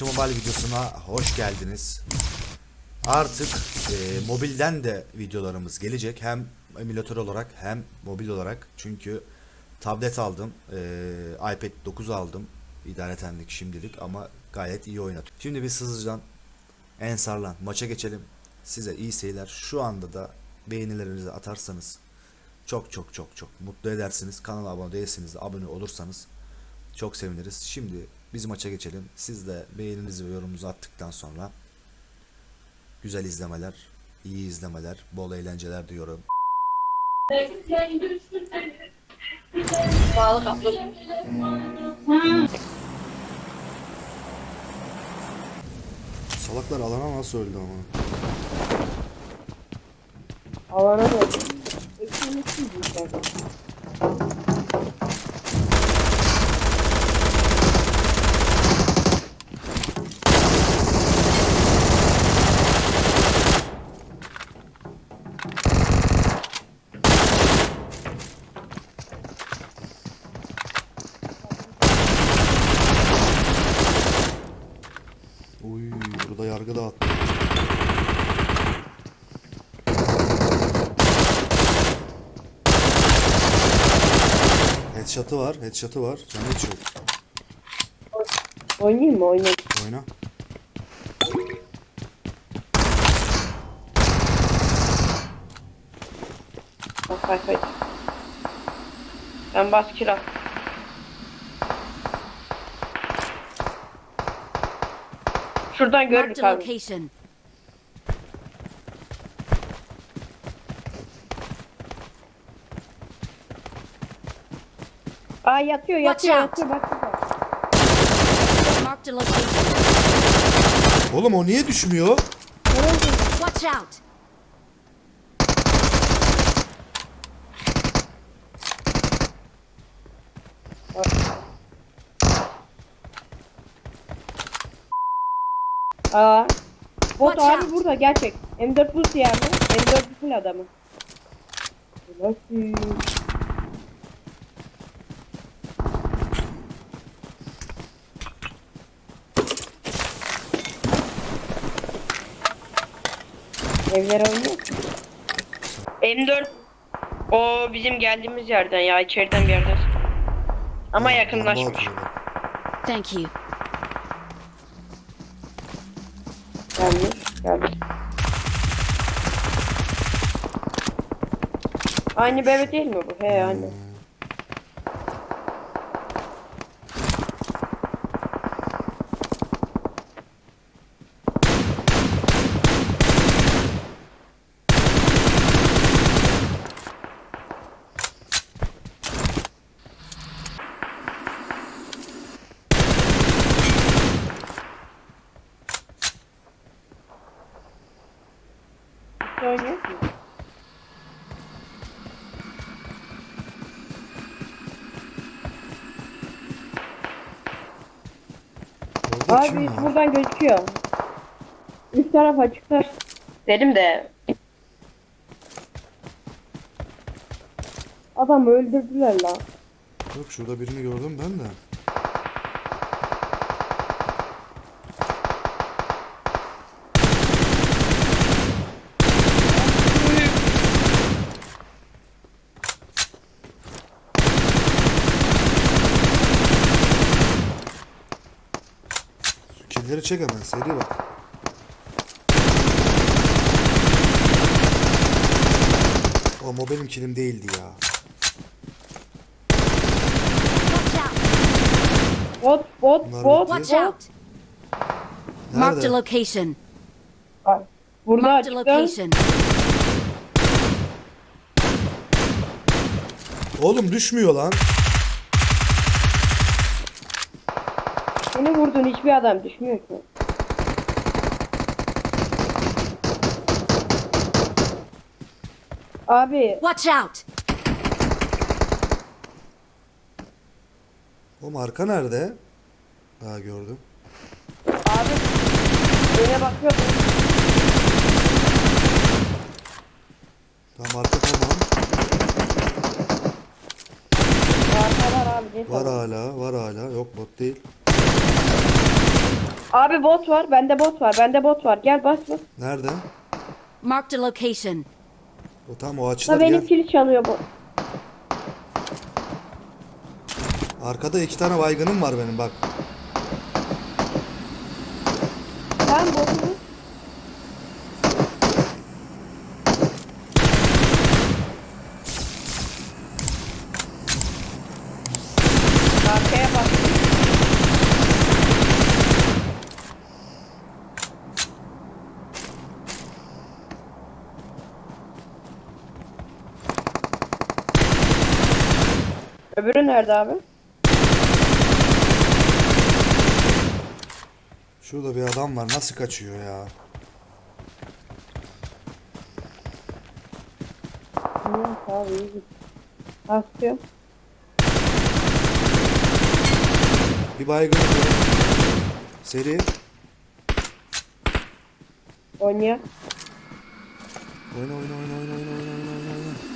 Mobile videosuna hoş geldiniz. Artık e, mobilden de videolarımız gelecek. Hem emülatör olarak hem mobil olarak. Çünkü tablet aldım. e, iPad 9 aldım. İdaretenlik şimdilik ama gayet iyi oynatıyor. Şimdi biz hızlıca Ensarlan maça geçelim. Size iyi seyirler. Şu anda da beğenilerinizi atarsanız çok çok çok çok mutlu edersiniz. Kanala abone değilseniz de abone olursanız çok seviniriz. Şimdi biz maça geçelim. Siz de beğeninizi ve yorumunuzu attıktan sonra güzel izlemeler, iyi izlemeler, bol eğlenceler diyorum. Bağlı kaplı. Salaklar alana nasıl öldü ama? Alana da. Burada yargı dağıttı. Headshot'ı var, headshot'ı var. Canı hiç yok. Oynayayım mı? Oynayayım. Oyna. Bak bak bak. Ben bas kira. Şuradan a abi. location. Aa yatıyor Watch yatıyor out. yatıyor bak. Marked a location. Oğlum o niye düşmüyor? Watch out. Aa. Bot Watch abi out. burada gerçek. M4 Plus yani. M4 full adamı. Nasıl? Evlere oynuyor musun? M4 o bizim geldiğimiz yerden ya içeriden bir yerden. Ama yakınlaşmış. Thank you. Gelmiş, gelmiş. Aynı bebe değil mi bu? He aynı. Hiç oynuyor mu? Orada kim Abi var? buradan gözüküyor. Üst taraf açıkta. Dedim de. Adamı öldürdüler la. Yok şurada birini gördüm ben de. Killleri çek hemen seri bak. Oğlum o benim killim değildi ya. Watch out. Bot bot Bunlar bot bitti. Watch out. Marked a Nerede? location. Ay, Burada Marked a açıkta. location. Oğlum düşmüyor lan. Seni vurdun hiçbir adam düşmüyor ki. Abi Watch out. Oğlum arka nerede? Ha gördüm. abi öne bakıyordum. Tamam arka tamam. Arka var abi. Var hala, var hala. Yok bot değil. Abi bot var. Bende bot var. Bende bot var. Gel bas bas. Nerede? Marked a location. O tam o açılır benim gel. kili çalıyor bu. Arkada iki tane baygınım var benim bak. Tamam botu vur. Arkaya bak. Öbürü nerede abi? Şurada bir adam var nasıl kaçıyor ya? Tamam abi iyi git. Basıyor. Bir baygın. Seri. Oynuyor. Oyna oyna oyna oyna oyna oyna oyna oyna oyna.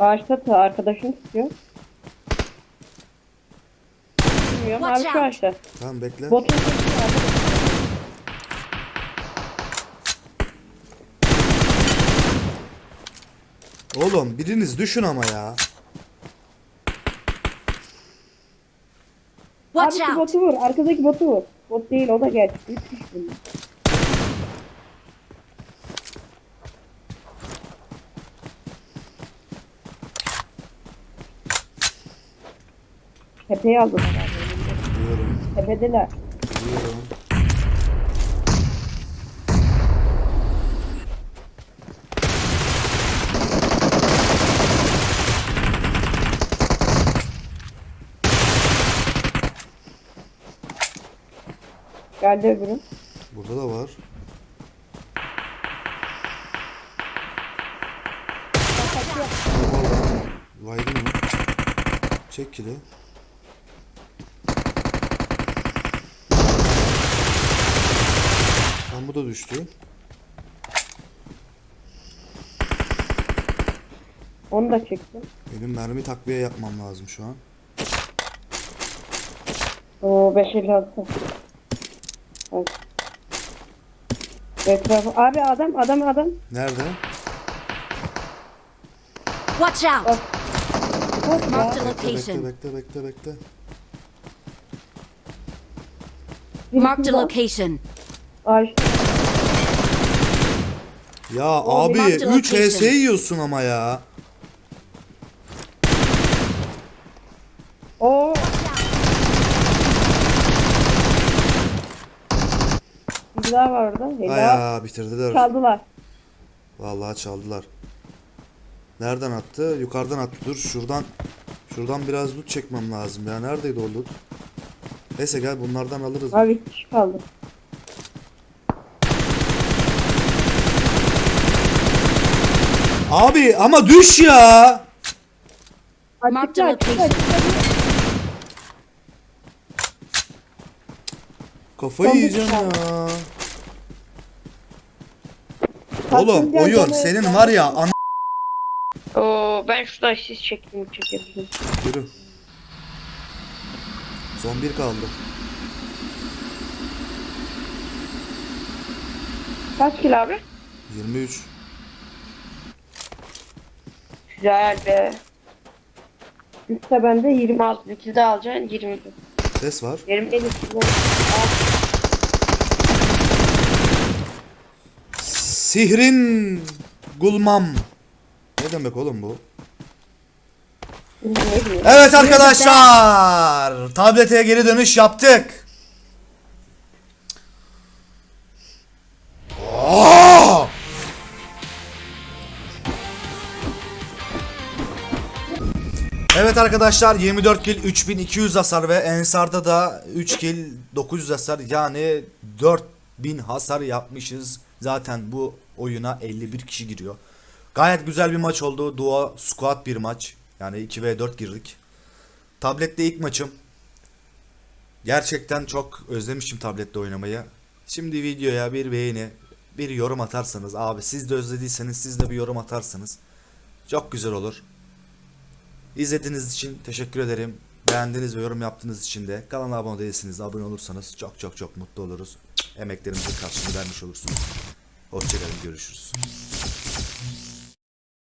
Ağaçta da arkadaşım tutuyor. Bilmiyorum abi Watch şu ağaçta. Tamam bekle. Botun sesi abi. Oğlum biriniz düşün ama ya. Watch Abi şu out! botu vur. Arkadaki botu vur. Bot değil o da gerçek. Üç kişi bunlar. Tepeyi aldılar abi. Biliyorum. Tepedeler. Biliyorum. Geldi öbürü. Burada da var. Baygın mı? Çek kili. Bu da düştü. Onu da çektim. Benim mermi takviye yapmam lazım şu an. Oo 556. Evet. Etrafı. Abi adam adam adam. Nerede? Watch out! Ya. Marked a Bekle bekle location. bekle bekle bekle. Birisi de location. Ağaçta. Ya abi a 3 HS location. yiyorsun ama ya. Oo. Bir daha var orada. Helal. Aya bitirdiler. Çaldılar. Vallahi çaldılar. Nereden attı? Yukarıdan attı. Dur şuradan şuradan biraz loot çekmem lazım ya. Neredeydi o loot? Neyse gel bunlardan alırız. Abi kişi kaldı. Abi ama düş ya. Location. Kafayı yiyeceğim ya. Patlıcan Oğlum oyun canı- senin var ya an Oo ben şuradan siz çektim çekebilirim. Yürü. Son bir kaldı. Kaç kilo abi? 23. Güzel be. Üstte bende 26. Bir kilo daha alacaksın 20. Ses var. 20 kilo. Sihrin gulmam. Ne demek oğlum bu? Evet arkadaşlar. Tablete geri dönüş yaptık. Arkadaşlar 24 kill 3200 hasar ve Ensar'da da 3 kill 900 hasar yani 4000 hasar yapmışız. Zaten bu oyuna 51 kişi giriyor. Gayet güzel bir maç oldu. Duo squad bir maç. Yani 2v4 girdik. Tablette ilk maçım. Gerçekten çok özlemişim tablette oynamayı. Şimdi videoya bir beğeni, bir yorum atarsanız abi siz de özlediyseniz siz de bir yorum atarsanız çok güzel olur. İzlediğiniz için teşekkür ederim. Beğendiğiniz ve yorum yaptığınız için de kanala abone değilseniz de abone olursanız çok çok çok mutlu oluruz. Emeklerimizin karşılığını vermiş olursunuz. Hoşçakalın görüşürüz.